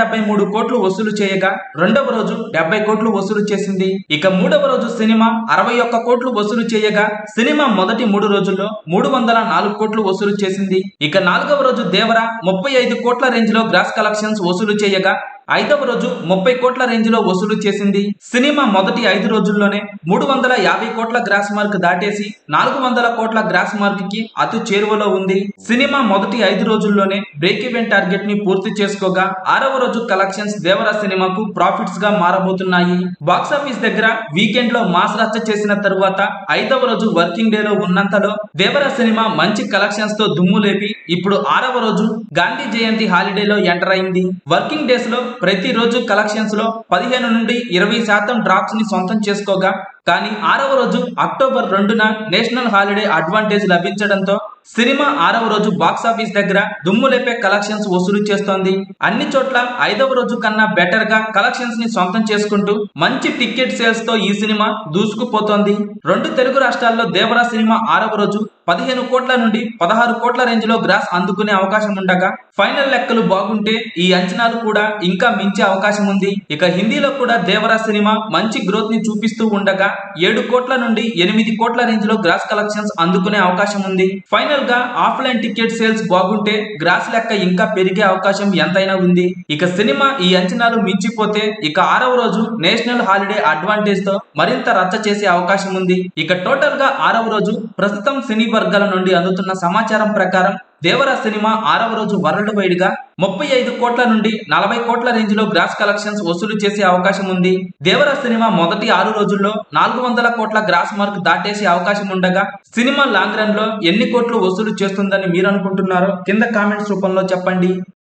డెబ్బై మూడు కోట్లు వసూలు చేయగా రెండవ రోజు డెబ్బై కోట్లు వసూలు చేసింది. ఇక మూడవ రోజు సినిమా అరవై ఒక్క కోట్లు వసూలు చేయగా సినిమా మొదటి మూడు రోజుల్లో మూడు వందల నాలుగు కోట్లు వసూలు చేసింది. ఇక నాలుగవ రోజు దేవర ముప్పై ఐదు కోట్ల రేంజ్లో గ్రాస్ కలెక్షన్స్ వసూలు చేయగా ఐదవ రోజు ముప్పై కోట్ల రేంజ్లో వసూలు చేసింది. సినిమా మొదటి ఐదు రోజుల్లోనే మూడు వందల యాభై కోట్ల గ్రాస్ మార్క్ దాటేసి నాలుగు వందల కోట్ల గ్రాస్ మార్క్కి అతి చేరువలో ఉంది. సినిమా మొదటి ఐదు రోజుల్లోనే బ్రేక్ ఈవెన్ టార్గెట్ని పూర్తి చేసుకోగా ఆరవ రోజు కలెక్షన్స్ దేవరా సినిమాకు ప్రాఫిట్స్గా మారబోతున్నాయి. బాక్సాఫీస్ దగ్గర వీకెండ్లో మాస్ రచ్చ చేసిన తరువాత ఐదవ రోజు వర్కింగ్ డే లో ఉన్నంతలో దేవరా సినిమా మంచి కలెక్షన్స్తో దుమ్ము లేపి ఇప్పుడు ఆరవ రోజు గాంధీ జయంతి హాలిడేలో ఎంటర్ అయింది. వర్కింగ్ డేస్లో ప్రతి రోజు కలెక్షన్స్లో పదిహేను నుండి ఇరవై శాతం డ్రాప్స్ని సొంతం చేసుకోగా కానీ ఆరవ రోజు అక్టోబర్ రెండున నేషనల్ హాలిడే అడ్వాంటేజ్ లభించడంతో సినిమా ఆరవ రోజు బాక్స్ ఆఫీస్ దగ్గర దుమ్ములేపే కలెక్షన్స్ వసూలు చేస్తోంది. అన్ని చోట్ల ఐదవ రోజు కన్నా బెటర్గా కలెక్షన్స్ని సొంతం చేసుకుంటూ మంచి టికెట్ సేల్స్తో ఈ సినిమా దూసుకుపోతోంది. రెండు తెలుగు రాష్ట్రాల్లో దేవరా సినిమా ఆరవ రోజు పదిహేను కోట్ల నుండి పదహారు కోట్ల రేంజ్లో గ్రాస్ అందుకునే అవకాశం ఉండగా ఫైనల్ లెక్కలు బాగుంటే ఈ అంచనాలు కూడా ఇంకా మించే అవకాశం ఉంది. ఇక హిందీలో కూడా దేవరా సినిమా మంచి గ్రోత్ని చూపిస్తూ ఉండగా ఏడు కోట్ల నుండి ఎనిమిది కోట్ల రేంజ్లో గ్రాస్ కలెక్షన్స్ అందుకునే అవకాశం ఉంది. ఫైనల్గా ఆఫ్లైన్ టికెట్ సేల్స్ బాగుంటే గ్రాస్ లెక్క ఇంకా పెరిగే అవకాశం ఎంతైనా ఉంది. ఇక సినిమా ఈ అంచనాలు మించిపోతే ఇక ఆరవ రోజు నేషనల్ హాలిడే అడ్వాంటేజ్తో మరింత రచ్చ చేసే అవకాశం ఉంది. ఇక టోటల్గా ఆరవ రోజు ప్రస్తుతం సినీ వర్గాల నుండి అందుతున్న సమాచారం ప్రకారం దేవరా సినిమా ఆరవ రోజు వరల్డ్ వైడ్గా ముప్పై ఐదు కోట్ల నుండి నలభై కోట్ల రేంజ్లో గ్రాస్ కలెక్షన్స్ వసూలు చేసే అవకాశం ఉంది. దేవరా సినిమా మొదటి ఆరు రోజుల్లో నాలుగు వందల కోట్ల గ్రాస్ మార్క్ దాటేసే అవకాశం ఉండగా సినిమా లాంగ్ రన్లో ఎన్ని కోట్లు వసూలు చేస్తుందని మీరు అనుకుంటున్నారో కింద కామెంట్స్ రూపంలో చెప్పండి.